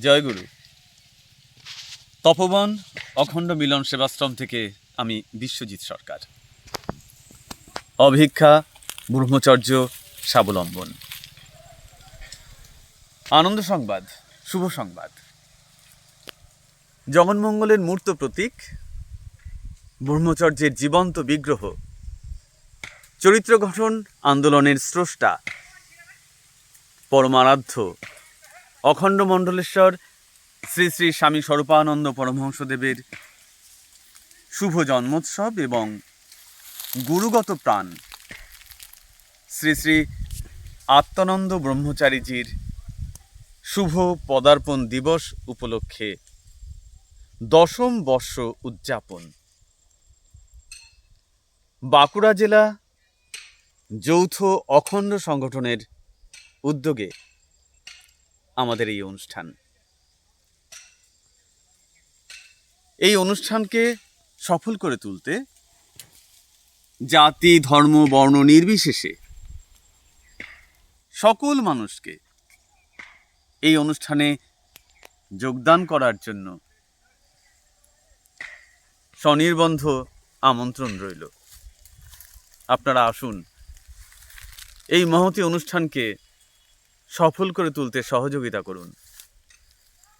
জয়গুরু। তপবন অখণ্ড মিলন সেবাশ্রম থেকে আমি বিশ্বজিৎ সরকার। অভিক্ষা, ব্রহ্মচর্য, স্বাবলম্বন। আনন্দ সংবাদ, শুভ সংবাদ। জগন্মঙ্গলের মূর্ত প্রতীক, ব্রহ্মচর্যের জীবন্ত বিগ্রহ, চরিত্র গঠন, আন্দোলনের স্রষ্টা, পরমারাধ্য অখণ্ড মণ্ডলেশ্বর, শ্রী শ্রী স্বামী স্বরূপানন্দ পরমহংসদেবের শুভ জন্মোৎসব এবং গুরুগত প্রাণ শ্রী শ্রী আত্মানন্দ ব্রহ্মচারীজির শুভ পদার্পণ দিবস উপলক্ষে দশম বর্ষ উদযাপন। বাঁকুড়া জেলা যৌথ অখণ্ড সংগঠনের উদ্যোগে আমাদের এই অনুষ্ঠান। এই অনুষ্ঠানকে সফল করে তুলতে জাতি, ধর্ম, বর্ণ নির্বিশেষে সকল মানুষকে এই অনুষ্ঠানে যোগদান করার জন্য স্বনির্বন্ধ আমন্ত্রণ রইল। আপনারা আসুন, এই মহতি অনুষ্ঠানকে সফল করে তুলতে সহযোগিতা করুন।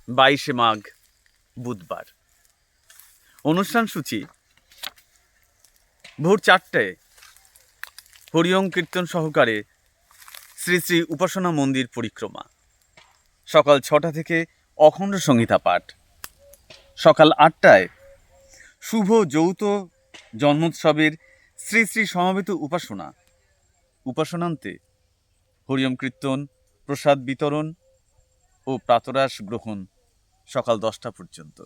বাইশে মাঘ, বুধবার। অনুষ্ঠান সূচি, ভোর চারটায় হরিওম কীর্তন সহকারে শ্রী শ্রী উপাসনা মন্দির পরিক্রমা। সকাল ছটা থেকে অখণ্ড সংহিতা পাঠ। সকাল আটটায় শুভ যৌথ জন্মোৎসবের শ্রী শ্রী সমবেত উপাসনা। উপাসনান্তে হরিওম কীর্তন প্রসাদ বিতরণ ও প্রাতরাস গ্রহণ সকাল দশটা পর্যন্ত।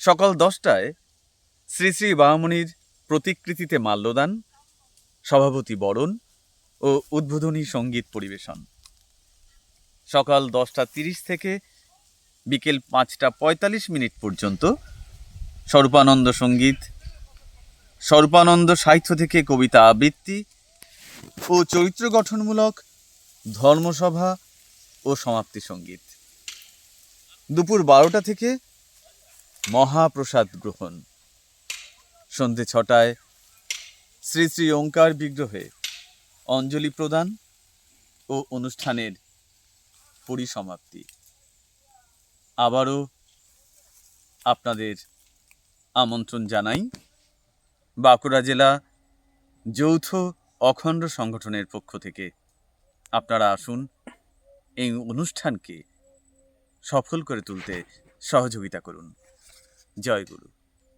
সকাল দশটায় শ্রী শ্রী বামনির প্রতিকৃতিতে মাল্যদান, সভাপতি বরণ ও উদ্বোধনী সংগীত পরিবেশন। সকাল দশটা তিরিশ থেকে বিকেল পাঁচটা পঁয়তাল্লিশ মিনিট পর্যন্ত স্বরূপানন্দ সংগীত, স্বরূপানন্দ সাহিত্য থেকে কবিতা আবৃত্তি ও চরিত্র গঠনমূলক ধর্মসভা ও সমাপ্তি সংগীত। দুপুর বারোটা থেকে মহাপ্রসাদ গ্রহণ। সন্ধে ছটায় শ্রী শ্রী ওঙ্কার বিগ্রহে অঞ্জলি প্রদান ও অনুষ্ঠানের পরিসমাপ্তি। আবারও আপনাদের আমন্ত্রণ জানাই বাঁকুড়া জেলা যৌথ অখণ্ড সংগঠনের পক্ষ থেকে। আপনারা আসুন এই অনুষ্ঠানকে সফল করে তুলতে সহযোগিতা করুন। জয় গুরু।